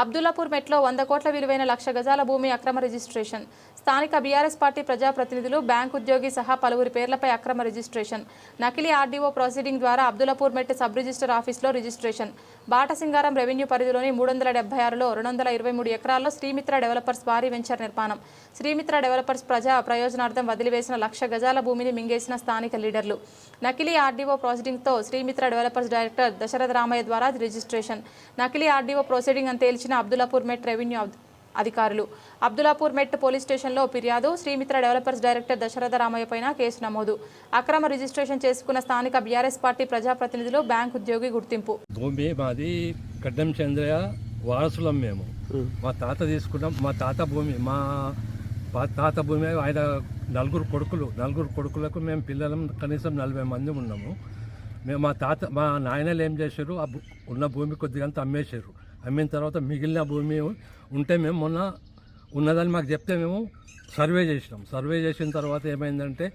అబ్దుల్లాపూర్ మెట్లో వంద కోట్ల విలువైన లక్ష గజాల భూమి అక్రమ రిజిస్ట్రేషన్. స్థానిక బీఆర్ఎస్ పార్టీ ప్రజాప్రతినిధులు బ్యాంక్ ఉద్యోగి సహా పలువురి పేర్లపై అక్రమ రిజిస్ట్రేషన్. నకిలీ ఆర్డీఓ ప్రొసీడింగ్ ద్వారా అబ్దుల్లాపూర్ మెట్ సబ్ రిజిస్టర్ ఆఫీస్లో రిజిస్ట్రేషన్. బాటసింగారం రెవెన్యూ పరిధిలోని మూడు వందల డెబ్బై ఆరులో రెండు వందల ఇరవై మూడు ఎకరాల్లో శ్రీమిత్ర డెవలపర్స్ భారీ వెంచర్ నిర్మాణం. శ్రీమిత్ర డెవలపర్స్ ప్రజా ప్రయోజనార్థం వదిలివేసిన లక్ష గజాల భూమిని మింగేసిన స్థానిక లీడర్లు. నకిలీ ఆర్డీఓ ప్రొసీడింగ్తో శ్రీమిత్ర డెవలపర్స్ డైరెక్టర్ దశరథ రామయ్య ద్వారా రిజిస్ట్రేషన్. నకిలీ ఆర్డీఓ ప్రొసీడింగ్ అని తేల్చిన అబ్దుల్లాపూర్ మెట్ రెవెన్యూ అధ్- అధికారులు. అబ్దుల్లాపూర్ మెట్ పోలీస్ స్టేషన్లో ఫిర్యాదు శ్రీమిత్ర డెవలపర్స్ డైరెక్టర్ దశరథ రామయ్య పైన కేసు నమోదు. అక్రమ రిజిస్ట్రేషన్ చేసుకున్న స్థానిక బీఆర్ఎస్ పార్టీ ప్రజాప్రతినిధులు బ్యాంక్ ఉద్యోగి గుర్తింపు. భూమి మాది గడ్డం చంద్రయ్య వారసులం మేము. మా తాత తీసుకున్నాం మా తాత భూమి మా తాత భూమి ఆయన నలుగురు కొడుకులు నలుగురు కొడుకులకు మేము పిల్లలం కనీసం నలభై మంది ఉన్నాము. మేము మా తాత మా నాయనలు ఏం చేశారు? ఆ భూ- ఉన్న భూమి కొద్దిగా అంతా అమ్మేశారు. అమ్మిన తర్వాత మిగిలిన భూమి ఉంటే మేము మొన్న ఉన్నదని మాకు చెప్తే మేము సర్వే చేసినాం. సర్వే చేసిన తర్వాత ఏమైందంటే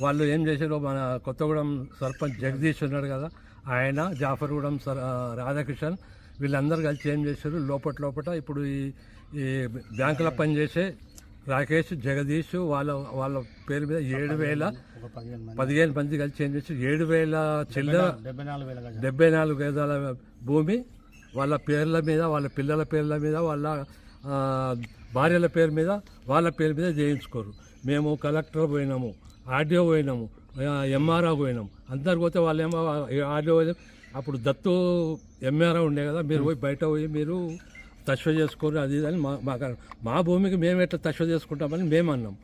వాళ్ళు ఏం చేశారు మన కొత్తగూడెం సర్పంచ్ జగదీష్ ఉన్నాడు కదా ఆయన జాఫర్గూడెం సర్ ఆ, రాధాకిషన్ వీళ్ళందరూ కలిసి ఏం చేశారు? లోపల లోపల ఇప్పుడు ఈ ఈ బ్యాంకులో పనిచేసే రాకేష్ జగదీష్ వాళ్ళ వాళ్ళ పేరు మీద ఏడు వేల పదిహేను మంది కలిసి ఏం చేశారు? ఏడు వేల చిల్లర డెబ్బై నాలుగు వేల గజాలు. డెబ్బై నాలుగు గజాల భూమి వాళ్ళ పేర్ల మీద వాళ్ళ పిల్లల పేర్ల మీద వాళ్ళ భార్యల పేరు మీద వాళ్ళ పేరు మీద చేయించుకోరు మేము కలెక్టర్ పోయినాము ఆర్డీఓ పోయినాము ఎంఆర్ఓ పోయినాము. అందరు పోతే వాళ్ళేమో ఆర్డీఓ అప్పుడు దత్తు ఎంఆర్ఓ ఉండే కదా మీరు పోయి బయట పోయి మీరు తశ్వ చేసుకోరు అది ఇది అని మా మాకు మా భూమికి మేము ఎట్లా తశ్వ చేసుకుంటామని మేము అన్నాం.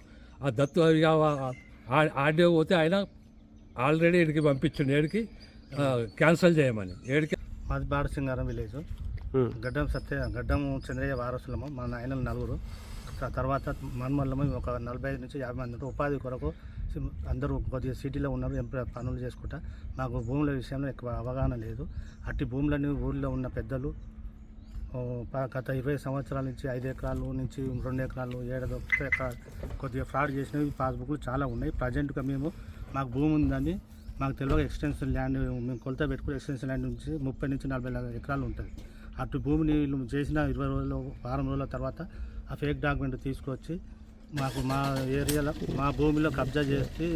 ఆ దత్తు ఆర్డీఓ పోతే ఆయన ఆల్రెడీ ఇక్కడికి పంపించండి ఏడికి క్యాన్సిల్ చేయమని. ఏడికి మాది బాడసింగారం విలేజ్. గడ్డం సత్య గడ్డం చంద్రయ్య వారసులము. మా నాయనలు నలుగురు. తర్వాత మన్మల్లము ఒక నలభై ఐదు నుంచి యాభై మంది ఉపాధి కొరకు అందరూ కొద్దిగా సిటీలో ఉన్నారు. పనులు చేసుకుంటా. మాకు భూముల విషయంలో ఎక్కువ అవగాహన లేదు. అట్టి భూములని ఊళ్ళో ఉన్న పెద్దలు గత ఇరవై సంవత్సరాల నుంచి ఐదు ఎకరాలు నుంచి రెండు ఎకరాలు ఏడు ఎకరాలు కొద్దిగా ఫ్రాడ్ చేసినవి. పాస్బుక్లు చాలా ఉన్నాయి. ప్రజెంట్గా మేము మాకు భూమి ఉందని మాకు తెలియక ఎక్స్టెన్షన్ ల్యాండ్ మేము కొలత పెట్టుకుని ఎక్స్టెన్షన్ ల్యాండ్ నుంచి ముప్పై నుంచి నలభై ఎకరాలు ఉంటుంది. అటు భూమిని చేసిన ఇరవై రోజులు వారం రోజుల తర్వాత ఆ ఫేక్ డాక్యుమెంట్ తీసుకొచ్చి మాకు మా ఏరియాలో మా భూమిలో కబ్జా చేసి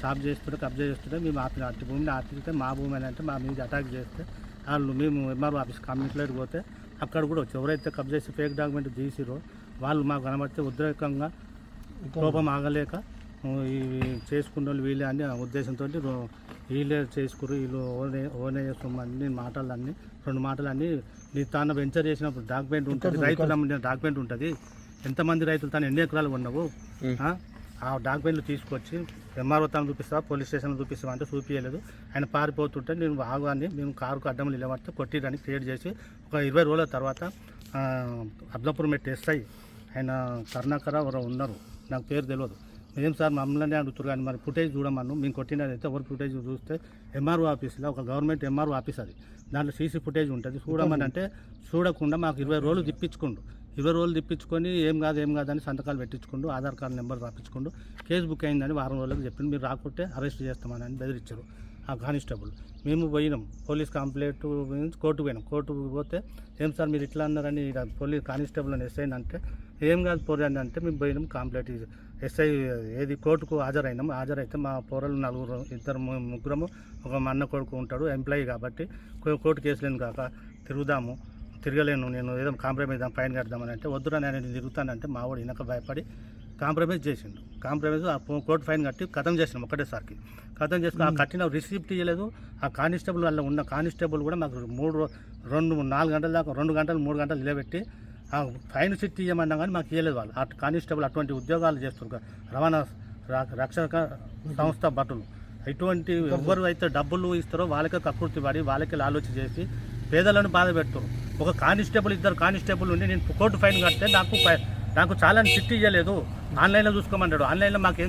సాఫ్ చేస్తుంటే కబ్జా చేస్తుంటే మేము ఆపిన అట్టి భూమిని ఆపితే మా భూమి అని అంటే మా మీద అటాక్ చేస్తే వాళ్ళు మేము ఎంఆర్ఓ ఆఫీస్ కమ్యూనికేట్ పోతే అక్కడ కూడా వచ్చి ఎవరైతే కబ్జా చేసి ఫేక్ డాక్యుమెంట్ తీసిరో వాళ్ళు మాకు కనబడితే ఉద్రేకంగా కోపం ఆగలేక "ఓ, ఇవి చేసుకున్న వాళ్ళు వీళ్ళే అని ఉద్దేశంతో వీళ్ళే చేసుకురు వీళ్ళు ఓనే ఓనే అన్ని మాటలన్నీ రెండు మాటలన్నీ. నీ తాను వెంచర్ చేసినప్పుడు డాక్యుమెంట్ ఉంటుంది. రైతుల డాక్యుమెంట్ ఉంటుంది. ఎంతమంది రైతులు తాను ఎన్ని ఎకరాలు ఉన్నావు ఆ? డాక్యుమెంట్లు తీసుకొచ్చి ఎంఆర్ఓ తాను చూపిస్తావా? పోలీస్ స్టేషన్లో చూపిస్తావా అంటే చూపించలేదు ఆయన పారిపోతుంటే నేను ఆగు అని మేము కారుకు అడ్డం నిలబడితే కొట్టిరని క్రియేట్ చేసి ఒక ఇరవై రోజుల తర్వాత ఆ, అబ్దాపూర్ మెట్ ఎస్ఐ ఆయన కరుణాకర ఎవరో ఉన్నారు. నాకు పేరు తెలియదు. ఏం సార్ మమ్మల్ని అడుగుతారు కానీ మరి ఫుటేజ్ చూడమను. మేము కొట్టినదైతే ఎవరు ఫుటేజ్ చూస్తే ఎంఆర్ఓ ఆఫీస్లో ఒక గవర్నమెంట్ ఎంఆర్ఓ ఆఫీస్ అది. దాంట్లో సీసీ ఫుటేజ్ ఉంటుంది. చూడమని అంటే చూడకుండా మాకు ఇరవై రోజులు తిప్పించుకుండు. ఇరవై రోజులు తిప్పించుకొని ఏం కాదు ఏం కాదని సంతకాలు పెట్టించుకుండు ఆధార్ కార్డు నెంబర్ రాపించుకుండు. కేసు బుక్ అయిందని వారం రోజులకు చెప్పింది మీరు రాకుంటే అరెస్ట్ చేస్తామని బెదిరించారు ఆ కానిస్టేబుల్. మేము పోయినాం. పోలీస్ కంప్లైంట్ నుంచి కోర్టు పోయినాం. కోర్టు పోతే ఏం సార్ మీరు ఇట్లా అన్నారని పోలీస్ కానిస్టేబుల్ అని ఎస్ఐ అంటే ఏం కాదు పోరండి అంటే మేము పోయినాం కంప్లైంట్ ఎస్ఐ ఏది కోర్టుకు హాజరైనాం హాజరైతే మా పోరలు నలుగురు ఇద్దరు ము- ముగ్గురము ఒక మా అన్న కొడుకు ఉంటాడు ఎంప్లాయీ కాబట్టి కోర్టు కేసులేను కాక తిరుగుదాము తిరగలేను నేను ఏదో కాంప్రమైజ్ ఫైన్ కడదామని అంటే వద్దురా నేను తిరుగుతానంటే మావాడు వెనక భయపడి కాంప్రమైజ్ చేసిండు. కాంప్రమైజ్ ఆ కోర్టు ఫైన్ కట్టి కథం చేసినాం ఒకటేసారికి. కథం చేసుకుని ఆ కట్టిన రిసిప్ట్ ఇవ్వలేదు ఆ కానిస్టేబుల్ వల్ల ఉన్న కానిస్టేబుల్ కూడా మాకు మూడు రెండు నాలుగు గంటల దాకా రెండు గంటలు మూడు గంటలు నిలబెట్టి ఫైన్ సిట్ ఇవ్వమన్నా కానీ మాకు ఇవ్వలేదు వాళ్ళు. అటు కానిస్టేబుల్ అటువంటి ఉద్యోగాలు చేస్తున్నారు. రవాణా రక్షక సంస్థ భటులు ఇటువంటి ఎవరు అయితే డబ్బులు ఇస్తారో వాళ్ళకే కకృతి పడి వాళ్ళకే ఆలోచన చేసి పేదలను బాధ పెడతారు ఒక కానిస్టేబుల్ ఇద్దరు కానిస్టేబుల్ ఉండి నేను కోర్టు ఫైన్ కడితే నాకు ఫై- నాకు చాలా చిట్టి ఇవ్వలేదు ఆన్లైన్లో చూసుకోమన్నాడు. ఆన్లైన్లో మాకేం